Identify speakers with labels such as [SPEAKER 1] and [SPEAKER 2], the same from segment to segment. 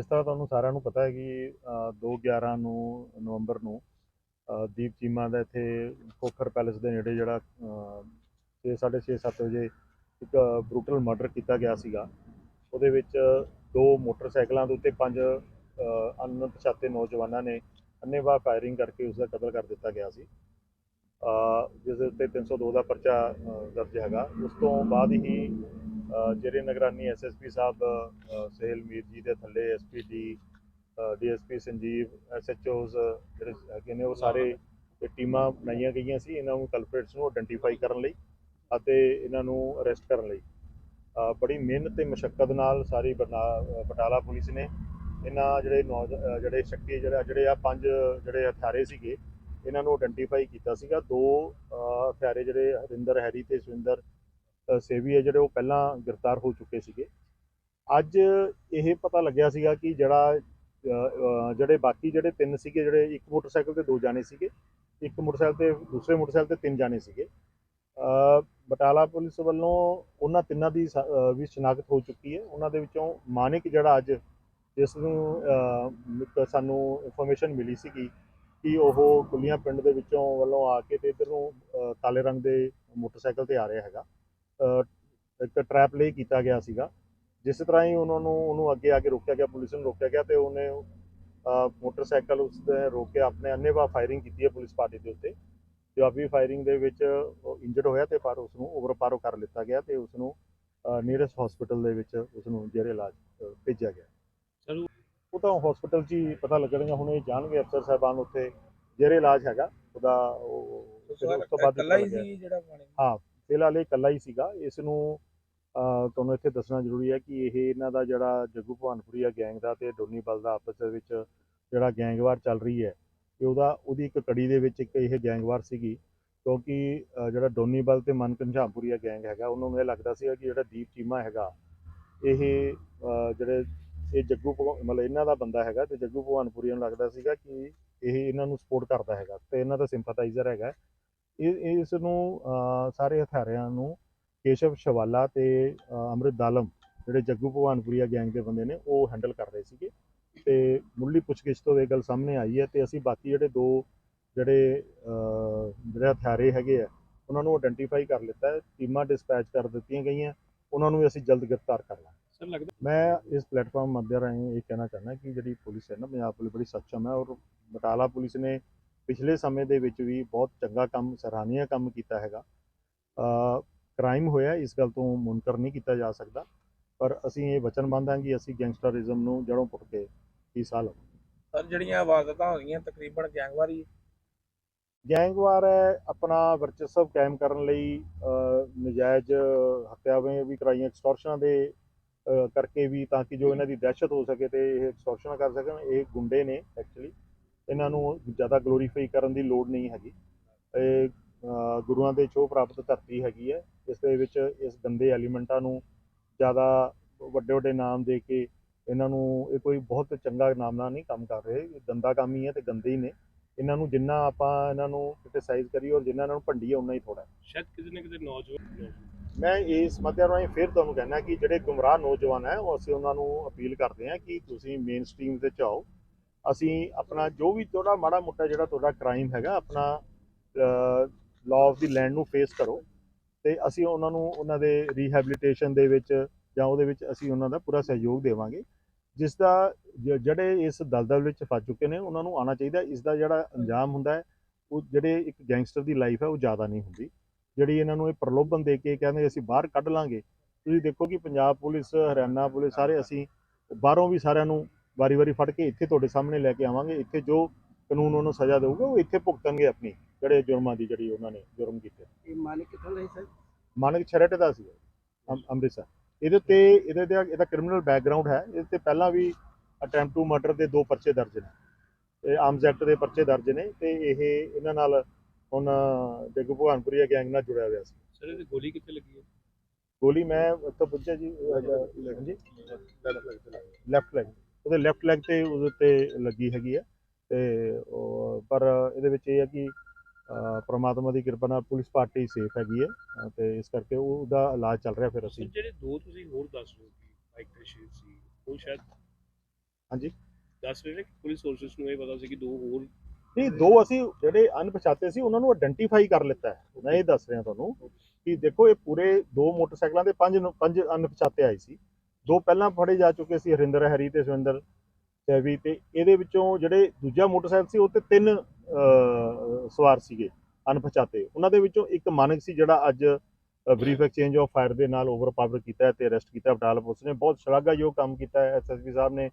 [SPEAKER 1] ਜਿਸ ਤਰ੍ਹਾਂ ਤੁਹਾਨੂੰ ਸਾਰਿਆਂ ਨੂੰ ਪਤਾ ਹੈ ਕਿ 2/11 ਨੂੰ ਨਵੰਬਰ ਨੂੰ ਦੀਪ ਚੀਮਾ ਦਾ ਇੱਥੇ ਖੋਖਰ ਪੈਲੇਸ ਦੇ ਨੇੜੇ ਜਿਹੜਾ 6:30 7 ਵਜੇ ਇੱਕ ਬਰੂਟਲ ਮਰਡਰ ਕੀਤਾ ਗਿਆ ਸੀਗਾ। ਉਹਦੇ ਵਿੱਚ ਦੋ ਮੋਟਰਸਾਈਕਲਾਂ ਦੇ ਉੱਤੇ ਪੰਜ ਅਣਪਛਾਤੇ ਨੌਜਵਾਨਾਂ ਨੇ ਅੰਨ੍ਹੇਵਾਹ ਫਾਇਰਿੰਗ ਕਰਕੇ ਉਸ ਦਾ ਕਤਲ ਕਰ ਦਿੱਤਾ ਗਿਆ ਸੀ। ਅ, ਜਿਸ ਦੇ ਉੱਤੇ 302 ਦਾ ਪਰਚਾ ਦਰਜ ਹੈਗਾ। ਉਸ ਤੋਂ ਬਾਅਦ ਹੀ ਜਿਹੜੇ ਨਿਗਰਾਨੀ ਐਸਐਸਪੀ ਸਾਹਿਬ ਅ, ਸਹਿਲ ਮੀਰ ਜੀ ਦੇ ਥੱਲੇ ਐਸਪੀਡੀ ਡੀਐਸਪੀ ਸੰਜੀਵ ਐਸਐਚਓਜ਼ ਜਿਹੜੇ ਹੈਗੇ ਨੇ ਉਹ ਸਾਰੇ ਟੀਮਾਂ ਬਣਾਈਆਂ ਗਈਆਂ ਸੀ ਇਹਨਾਂ ਨੂੰ ਕਲਪਰੇਟਸ ਨੂੰ ਆਇਡੈਂਟੀਫਾਈ ਕਰਨ ਲਈ ਅਤੇ ਇਹਨਾਂ ਨੂੰ ਅਰੈਸਟ ਕਰਨ ਲਈ। ਬੜੀ ਮਿਹਨਤ ਤੇ ਮਸ਼ੱਕਤ ਨਾਲ ਸਾਰੀ ਬਰਨਾ- ਬਟਾਲਾ ਪੁਲਿਸ ਨੇ ਇਹਨਾਂ ਜਿਹੜੇ ਨੌਜ ਜਿਹੜੇ ਸ਼ੱਕੀ ਜਿਹੜਾ ਜਿਹੜੇ ਆ ਪੰਜ ਜਿਹੜੇ ਹਥਿਆਰੇ ਸੀਗੇ ਇਹਨਾਂ ਨੂੰ ਆਇਡੈਂਟੀਫਾਈ ਕੀਤਾ ਸੀਗਾ। ਦੋ ਹਥਿਆਰੇ ਜਿਹੜੇ ਹਰਿੰਦਰ ਹੈਰੀ ਤੇ ਸੁਰਿੰਦਰ ਸੇਵੀ ਹੈ ਜਿਹੜੇ ਉਹ ਪਹਿਲਾਂ ਗ੍ਰਿਫਤਾਰ ਹੋ ਚੁੱਕੇ ਸੀਗੇ। ਅੱਜ ਇਹ ਪਤਾ ਲੱਗਿਆ ਸੀਗਾ ਕਿ ਜਿਹੜਾ ਜਿਹੜੇ ਬਾਕੀ ਜਿਹੜੇ ਤਿੰਨ ਸੀਗੇ, ਜਿਹੜੇ ਇੱਕ ਮੋਟਰਸਾਈਕਲ ਤੇ ਦੋ ਜਾਣੇ ਸੀਗੇ, ਇੱਕ ਮੋਟਰਸਾਈਕਲ ਤੇ ਦੂਸਰੇ ਮੋਟਰਸਾਈਕਲ ਤੇ ਤਿੰਨ ਜਾਣੇ ਸੀਗੇ। ਬਟਾਲਾ ਪੁਲਿਸ ਵੱਲੋਂ ਉਹਨਾਂ ਤਿੰਨਾਂ ਦੀ ਸ- ਵੀ ਸ਼ਨਾਖਤ ਹੋ ਚੁੱਕੀ ਹੈ। ਉਹਨਾਂ ਦੇ ਵਿੱਚੋਂ ਮਾਨਿਕ ਜਿਹੜਾ ਅੱਜ ਜਿਸ ਨੂੰ ਸਾਨੂੰ ਇਨਫੋਰਮੇਸ਼ਨ ਮਿਲੀ ਸੀਗੀ ਕਿ ਉਹ ਕੁੱਲੀਆਂ ਪਿੰਡ ਦੇ ਵਿੱਚੋਂ ਵੱਲੋਂ ਆ ਕੇ ਤੇ ਇੱਧਰ ਨੂੰ ਕਾਲੇ ਰੰਗ ਦੇ ਮੋਟਰਸਾਈਕਲ ਤੇ ਆ ਰਿਹਾ ਹੈਗਾ। ਇੱਕ ਟਰੈਪ ਲਈ ਕੀਤਾ ਗਿਆ ਸੀਗਾ। ਜਿਸ ਤਰ੍ਹਾਂ ਹੀ ਉਹਨਾਂ ਨੂੰ ਉਹਨੂੰ ਅੱਗੇ ਆ ਕੇ ਰੋਕਿਆ ਗਿਆ ਪੁਲਿਸ ਨੂੰ ਰੋਕਿਆ ਗਿਆ ਤੇ ਉਹਨੇ ਮੋਟਰਸਾਈਕਲ ਉਸ ਦੇ ਰੋਕ ਕੇ ਆਪਣੇ ਅੰਨੇਵਾਹ ਫਾਇਰਿੰਗ ਕੀਤੀ ਹੈ ਪੁਲਿਸ ਪਾਰਟੀ ਦੇ ਉੱਤੇ। ਜਵਾਬੀ ਫਾਇਰਿੰਗ ਦੇ ਵਿੱਚ ਇੰਜਰਡ ਹੋਇਆ ਤੇ ਪਰ ਉਸ ਨੂੰ ਓਵਰਪਾਰੋ ਕਰ ਲਿੱਤਾ ਗਿਆ ਤੇ ਉਸ ਨੂੰ ਨੀਅਰੈਸਟ ਹਸਪੀਟਲ ਦੇ ਵਿੱਚ ਉਸ ਨੂੰ ਜੇਰੇ ਇਲਾਜ ਭੇਜਿਆ ਗਿਆ।
[SPEAKER 2] ਚਲੋ।
[SPEAKER 1] ਉਹ ਤਾਂ ਹਸਪੀਟਲ 'ਚ ਹੀ ਪਤਾ ਲੱਗਣਗਾ ਹੁਣ ਇਹ ਜਾਣਗੇ ਅਫਸਰ ਸਾਹਿਬਾਨ ਉੱਥੇ ਜੇਰੇ ਇਲਾਜ ਹੈਗਾ। ਉਹਦਾ ਉਹ ਉਸ ਤੋਂ ਬਾਅਦ
[SPEAKER 2] ਹੀ
[SPEAKER 1] ਪਤਾ ਲੱਗਿਆ। ਫਿਲਹਾਲ ਇਹ ਇਕੱਲਾ ਹੀ ਸੀਗਾ ਇਸ ਨੂੰ ਤੁਹਾਨੂੰ ਇੱਥੇ ਦੱਸਣਾ ਜ਼ਰੂਰੀ ਹੈ ਕਿ ਇਹ ਇਹਨਾਂ ਦਾ ਜਿਹੜਾ ਜੱਗੂ ਭਵਾਨਪੁਰੀਆ ਗੈਂਗ ਦਾ ਤੇ ਡੋਨੀ ਬਲ ਦਾ ਆਪਸ ਦੇ ਵਿੱਚ ਜਿਹੜਾ ਗੈਂਗਵਾਰ ਚੱਲ ਰਹੀ ਹੈ, ਤੇ ਉਹਦਾ, ਉਹਦੀ ਇੱਕ ਕੜੀ ਦੇ ਵਿੱਚ ਇੱਕ ਇਹ ਗੈਂਗਵਾਰ ਸੀਗੀ, ਕਿਉਂਕਿ ਜਿਹੜਾ ਡੋਨੀ ਬਲ ਤੇ ਮਨ ਘਨਸ਼ਾਮਪੁਰੀਆ ਗੈਂਗ ਹੈਗਾ, ਉਹਨੂੰ ਇਹ ਲੱਗਦਾ ਸੀਗਾ ਕਿ ਜਿਹੜਾ ਦੀਪ ਚੀਮਾ ਹੈਗਾ, ਇਹ ਜਿਹੜੇ, ਇਹ ਜੱਗੂ ਭਗਵਾ- ਮਤਲਬ ਇਹਨਾਂ ਦਾ ਬੰਦਾ ਹੈਗਾ ਤੇ ਜੱਗੂ ਭਵਾਨਪੁਰੀਆ ਨੂੰ ਲੱਗਦਾ ਸੀਗਾ ਕਿ ਇਹ ਇਹਨਾਂ ਨੂੰ ਸਪੋਰਟ ਕਰਦਾ ਹੈਗਾ ਤੇ ਇਹਨਾਂ ਦਾ ਸਿੰਪਥਾਈਜ਼ਰ ਹੈਗਾ ਇਸ ਨੂੰ ਸਾਰੇ ਹਥਿਆਰਿਆਂ ਨੂੰ ਕੇਸ਼ਵ ਸ਼ਵਾਲਾ ਤੇ ਅੰਮ੍ਰਿਤ ਦਾਲਮ ਜਿਹੜੇ ਜੱਗੂ ਭਵਾਨਪੁਰੀਆ ਗੈਂਗ ਦੇ ਬੰਦੇ ਨੇ ਉਹ ਹੈਂਡਲ ਕਰ ਰਹੇ ਸੀਗੇ। ਤੇ ਮੁੱਢਲੀ ਪੁੱਛਗਿੱਛ ਤੋਂ ਇਹ ਗੱਲ ਸਾਹਮਣੇ ਆਈ ਹੈ ਤੇ ਅਸੀਂ ਬਾਕੀ ਜਿਹੜੇ ਦੋ ਜਿਹੜੇ ਜਿਹੜੇ ਹਥਿਆਰੇ ਹੈਗੇ ਆ ਉਹਨਾਂ ਨੂੰ ਆਇਡੈਂਟੀਫਾਈ ਕਰ ਲਿੱਤਾ ਹੈ ਟੀਮਾਂ ਡਿਸਪੈਚ ਕਰ ਦਿੱਤੀਆਂ ਗਈਆਂ ਉਹਨਾਂ ਨੂੰ ਵੀ ਅਸੀਂ ਜਲਦ ਗ੍ਰਿਫਤਾਰ ਕਰ ਲਾਂਗੇ।
[SPEAKER 2] ਸਰ ਲੱਗਦਾ
[SPEAKER 1] ਮੈਂ ਇਸ ਪਲੇਟਫਾਰਮ ਮੱਧਿਆ ਰਾਹੀਂ ਇਹ ਕਹਿਣਾ ਚਾਹੁੰਦਾ ਕਿ ਜਿਹੜੀ ਪੁਲਿਸ ਹੈ ਨਾ ਪੰਜਾਬ ਪੁਲਿਸ ਬੜੀ ਸક્ષਮ ਹੈ ਔਰ ਬਟਾਲਾ ਪੁਲਿਸ ਨੇ ਪਿਛਲੇ ਸਮੇਂ ਦੇ ਵਿੱਚ ਵੀ ਬਹੁਤ ਚੰਗਾ ਕੰਮ ਸਰਾਹਨੀय ਕੰਮ ਕੀਤਾ ਹੈਗਾ। ਕ੍ਰਾਈਮ ਹੋਇਆ ਇਸ ਗੱਲ ਤੋਂ ਮੁਨਕਰ ਨਹੀਂ ਕੀਤਾ ਜਾ ਸਕਦਾ। ਪਰ ਅਸੀਂ ਇਹ ਵਚਨਬੱਧ ਹਾਂ ਕਿ ਅਸੀਂ ਗੈਂਗਸਟਰਿਜ਼ਮ ਨੂੰ ਜੜੋਂ ਪੁੱਟ ਕੇ ਹੀ ਸਾਹ ਲਵਾਂਗੇ।
[SPEAKER 2] ਸਰ ਜਿਹੜੀਆਂ ਵਾਰਦਾਤਾਂ ਹੋਈਆਂ ਤਕਰੀਬਨ ਗੈਂਗਵਾਰੀ?
[SPEAKER 1] ਗੈਂਗਵਾਰ ਹੈ ਆਪਣਾ ਵਰਚਸਵ ਕਾਇਮ ਕਰਨ ਲਈ ਨਜਾਇਜ਼ ਹੱਤਿਆਵਾਂ ਵੀ ਕਰਾਈਆਂ ਐਕਸਟੋਰਸ਼ਨਾਂ ਦੇ ਕਰਕੇ ਵੀ ਤਾਂ ਕਿ ਜੋ ਇਹਨਾਂ ਦੀ ਦਹਿਸ਼ਤ ਹੋ ਸਕੇ ਤੇ ਇਹ ਐਕਸਟੋਰਸ਼ਨ ਕਰ ਸਕਣ। ਇਹ ਗੁੰਡੇ ਨੇ ਐਕਚੁਅਲੀ ਇਹਨਾਂ ਨੂੰ ਜ਼ਿਆਦਾ ਗਲੋਰੀਫਾਈ ਕਰਨ ਦੀ ਲੋੜ ਨਹੀਂ ਹੈਗੀ। ਇਹ ਗੁਰੂਆਂ ਦੇ ਛੋਹ ਪ੍ਰਾਪਤ ਧਰਤੀ ਹੈਗੀ ਹੈ। ਇਸ ਦੇ ਵਿੱਚ ਇਸ ਗੰਦੇ ਐਲੀਮੈਂਟਾਂ ਨੂੰ ਜ਼ਿਆਦਾ ਵੱਡੇ ਵੱਡੇ ਨਾਮ ਦੇ ਕੇ ਇਹਨਾਂ ਨੂੰ ਇਹ ਕੋਈ ਬਹੁਤ ਚੰਗਾ ਨਾਮ ਨਾਲ ਨਹੀਂ ਕੰਮ ਕਰ ਰਹੇ। ਇਹ ਗੰਦਾ ਕੰਮ ਹੀ ਹੈ ਤੇ ਗੰਦੇ ਹੀ ਨੇ। ਇਹਨਾਂ ਨੂੰ ਜਿੰਨਾ ਆਪਾਂ ਇਹਨਾਂ ਨੂੰ ਕ੍ਰਿਟਿਸਾਈਜ਼ ਕਰੀਏ ਔਰ ਜਿੰਨਾ ਇਹਨਾਂ ਨੂੰ ਭੰਡੀਏ ਉਨਾ ਹੀ ਥੋੜਾ
[SPEAKER 2] ਸ਼ਾਇਦ ਕਿਸੇ ਨਾ ਕਿਸੇ ਨੌਜਵਾਨ
[SPEAKER 1] ਮੈਂ ਇਸ ਮੱਦਿਆ ਰਾਹੀਂ ਫਿਰ ਤੁਹਾਨੂੰ ਕਹਿਣਾ ਕਿ ਜਿਹੜੇ ਗੁੰਮਰਾਹ ਨੌਜਵਾਨ ਹੈ ਉਹ ਅਸੀਂ ਉਹਨਾਂ ਨੂੰ ਅਪੀਲ ਕਰਦੇ ਹਾਂ ਕਿ ਤੁਸੀਂ ਮੇਨ ਸਟ੍ਰੀਮ ਤੇ ਆਓ। ਅਸੀਂ ਆਪਣਾ ਜੋ ਵੀ ਤੁਹਾਡਾ ਮਾੜਾ ਮੋਟਾ ਜਿਹੜਾ ਤੁਹਾਡਾ ਕ੍ਰਾਈਮ ਹੈਗਾ, ਆਪਣਾ ਲਾਅ ਆਫ ਦੀ ਲੈਂਡ ਨੂੰ ਫੇਸ ਕਰੋ ਤੇ ਅਸੀਂ ਉਹਨਾਂ ਨੂੰ ਉਹਨਾਂ ਦੇ ਰੀਹੈਬਿਲਿਟੇਸ਼ਨ ਦੇ ਵਿੱਚ ਜਾਂ ਉਹਦੇ ਵਿੱਚ ਅਸੀਂ ਉਹਨਾਂ ਦਾ ਪੂਰਾ ਸਹਿਯੋਗ ਦੇਵਾਂਗੇ। ਜਿਸ ਦਾ ਜ- ਜਿਹੜੇ ਇਸ ਦਲਦਲ ਵਿੱਚ ਫਸ ਚੁੱਕੇ ਨੇ, ਉਹਨਾਂ ਨੂੰ ਆਉਣਾ ਚਾਹੀਦਾ। ਇਸ ਦਾ ਜਿਹੜਾ ਅੰਜਾਮ ਹੁੰਦਾ ਹੈ, ਉਹ ਜਿਹੜੇ ਇੱਕ ਗੈਂਗਸਟਰ ਦੀ ਲਾਈਫ ਹੈ, ਉਹ ਜ਼ਿਆਦਾ ਨਹੀਂ ਹੁੰਦੀ। ਜਿਹੜੀ ਇਹਨਾਂ ਨੂੰ ਇਹ ਪ੍ਰਲੋਭਨ ਦੇ ਕੇ ਕਹਿੰਦੇ ਅਸੀਂ ਬਾਹਰ ਕੱਢ ਲਾਂਗੇ, ਤੁਸੀਂ ਦੇਖੋ ਕਿ ਪੰਜਾਬ ਪੁਲਿਸ, ਹਰਿਆਣਾ ਪੁਲਿਸ ਸਾਰੇ ਅਸੀਂ ਬਾਹਰੋਂ ਵੀ ਸਾਰਿਆਂ ਨੂੰ ਵਾਰੀ-ਵਾਰੀ ਫੜ ਕੇ ਇੱਥੇ ਤੁਹਾਡੇ ਸਾਹਮਣੇ ਲੈ ਕੇ ਆਵਾਂਗੇ। ਇੱਥੇ ਜੋ ਕਾਨੂੰਨ ਉਹਨੂੰ ਸਜ਼ਾ ਦੇਊਗਾ ਉਹ ਇੱਥੇ ਭੁਗਤਣਗੇ ਆਪਣੀ ਜਿਹੜੇ ਜੁਰਮਾਂ ਦੀ ਜਿਹੜੀ ਉਹਨਾਂ ਨੇ ਜੁਰਮ ਕੀਤੇ।
[SPEAKER 3] ਇਹ ਮਾਲਿਕ ਕਿੱਥੋਂ ਦਾ ਸੀ? ਸਰ
[SPEAKER 1] ਮਾਨਕ ਛਰਟ ਦਾ ਸੀ। ਅੰਮ- ਅੰਮ੍ਰਿਤਸਰ। ਇਹਦੇ ਤੇ ਇਹਦੇ ਤੇ ਇਹਦਾ ਕ੍ਰਿਮੀਨਲ ਬੈਕਗ੍ਰਾਉਂਡ ਹੈ। ਇਹਦੇ ਤੇ ਪਹਿਲਾਂ ਵੀ ਅਟੈਂਪਟ ਟੂ ਮਰਡਰ ਦੇ ਦੋ ਪਰਚੇ ਦਰਜ ਨੇ। ਇਹ ਆਰਮਸ ਐਕਟ ਦੇ ਪਰਚੇ ਦਰਜ ਨੇ ਤੇ ਇਹ ਇਹਨਾਂ ਨਾਲ ਹੁਣ ਜੱਗੂ ਭਗਵਾਨਪੁਰੀਆ ਗੈਂਗ ਨਾਲ ਜੁੜਿਆ ਹੋਇਆ ਸੀ।
[SPEAKER 2] ਸਰ ਇਹਦੀ ਗੋਲੀ ਕਿੱਥੇ ਲੱਗੀ ਹੈ?
[SPEAKER 1] ਗੋਲੀ ਮੈਂ ਉੱਥੇ ਪੁੱਛਿਆ ਜੀ ਹਾਂਜੀ। Left leg. ਉਹਦੇ ਲੈਫਟ ਲੈਗ ਤੇ ਉਹਦੇ ਉੱਤੇ ਲੱਗੀ ਹੈਗੀ ਹੈ ਤੇ ਉਹ- ਪਰ ਇਹਦੇ ਵਿੱਚ ਇਹ ਹੈ ਕਿ ਪ੍ਰਮਾਤਮਾ ਦੀ ਕਿਰਪਾ ਨਾਲ ਪੁਲਿਸ ਪਾਰਟੀ ਸੇਫ ਹੈਗੀ ਹੈ ਤੇ ਇਸ ਕਰਕੇ ਉਹ- ਉਹਦਾ ਇਲਾਜ ਚੱਲ ਰਿਹਾ ਫਿਰ ਅਸੀਂ।
[SPEAKER 2] ਜਿਹੜੇ ਦੋ ਤੁਸੀਂ ਹੋਰ ਦੱਸ ਰਹੇ ਹੋ ਕਿ ਬਾਈਕ ਤੇ ਸ਼ੇਰ ਸੀ ਉਹ ਸ਼ਾਇਦ
[SPEAKER 1] ਹਾਂਜੀ?
[SPEAKER 2] ਦੱਸ ਰਹੇ ਨੇ ਕਿ ਪੁਲਿਸ ਸੋਰਸਸ ਨੂੰ ਇਹ ਪਤਾ ਸੀ ਕਿ ਦੋ ਹੋਰ
[SPEAKER 1] ਨਹੀਂ ਦੋ ਅਸੀਂ ਜਿਹੜੇ ਅਣਪਛਾਤੇ ਸੀ ਉਹਨਾਂ ਨੂੰ ਆਇਡੈਂਟੀਫਾਈ ਕਰ ਲਿੱਤਾ ਹੈ। ਮੈਂ ਇਹ ਦੱਸ ਰਿਹਾ ਤੁਹਾਨੂੰ ਕਿ ਦੇਖੋ ਇਹ ਪੂਰੇ ਦੋ ਮੋਟਰਸਾਈਕਲਾਂ ਦੇ ਪੰਜ ਪੰਜ ਅਣਪਛਾਤੇ ਆਏ ਸੀ। ਦੋ ਪਹਿਲਾਂ ਫੜੇ ਜਾ ਚੁੱਕੇ ਸੀ ਹਰਿੰਦਰ ਹਰੀ ਤੇ ਸੁਰਿੰਦਰ ਸੈਵੀ ਤੇ ਇਹਦੇ ਵਿੱਚੋਂ ਜਿਹੜੇ ਦੂਜਾ ਮੋਟਰਸਾਈਕਲ ਸੀ ਉਹ ਤੇ ਤਿੰਨ ਸਵਾਰ ਸੀਗੇ, ਅਣਪਛਾਤੇ। ਉਹਨਾਂ ਦੇ ਵਿੱਚੋਂ ਇੱਕ ਮਾਨਕ ਸੀ ਜਿਹੜਾ ਅੱਜ ਬਰੀਫ ਐਕਸਚੇਂਜ ਆਫ ਫਾਇਰ ਦੇ ਨਾਲ ਓਵਰਪਾਵਰ ਕੀਤਾ ਹੈ ਤੇ ਅਰੈਸਟ ਕੀਤਾ ਬਟਾਲਾ ਪੁਲਿਸ ਨੇ। ਬਹੁਤ ਸ਼ਲਾਘਾਯੋਗ ਕੰਮ ਕੀਤਾ ਹੈ ਐਸਐਸਪੀ ਸਾਹਿਬ ਨੇ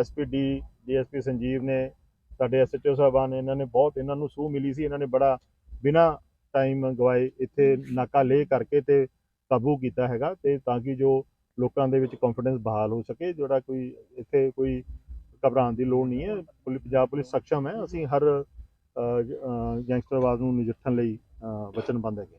[SPEAKER 1] ਐਸਪੀਡੀ ਡੀਐਸਪੀ ਸੰਜੀਵ ਨੇ, ਸਾਡੇ ਐਸਐਚਓ ਸਾਹਿਬਾਨ ਨੇ, ਇਹਨਾਂ ਨੇ ਬਹੁਤ ਇਹਨਾਂ ਨੂੰ ਸੂਹ ਮਿਲੀ ਸੀ। ਇਹਨਾਂ ਨੇ ਬੜਾ ਬਿਨਾ ਟਾਈਮ ਗਵਾਏ ਇੱਥੇ ਨਾਕਾ ਲੇ ਕਰਕੇ ਤੇ ਕਾਬੂ ਕੀਤਾ ਹੈਗਾ ਤੇ ਤਾਂ ਕਿ ਜੋ ਲੋਕਾਂ ਦੇ ਵਿੱਚ ਕੌਨਫੀਡੈਂਸ ਬਹਾਲ ਹੋ ਸਕੇ ਜਿਹੜਾ ਕੋਈ ਇੱਥੇ ਕੋਈ ਘਬਰਾਉਣ ਦੀ ਲੋੜ ਨਹੀਂ ਹੈ। ਪੁਲਿ- ਪੰਜਾਬ ਪੁਲਿਸ ਸક્ષਮ ਹੈ। ਅਸੀਂ ਹਰ ਅ, ਗੈਂਗਸਟਰਵਾਦ ਨੂੰ ਨਜਿੱਠਣ ਲਈ ਵਚਨਬੱਧ ਹੈਗੇ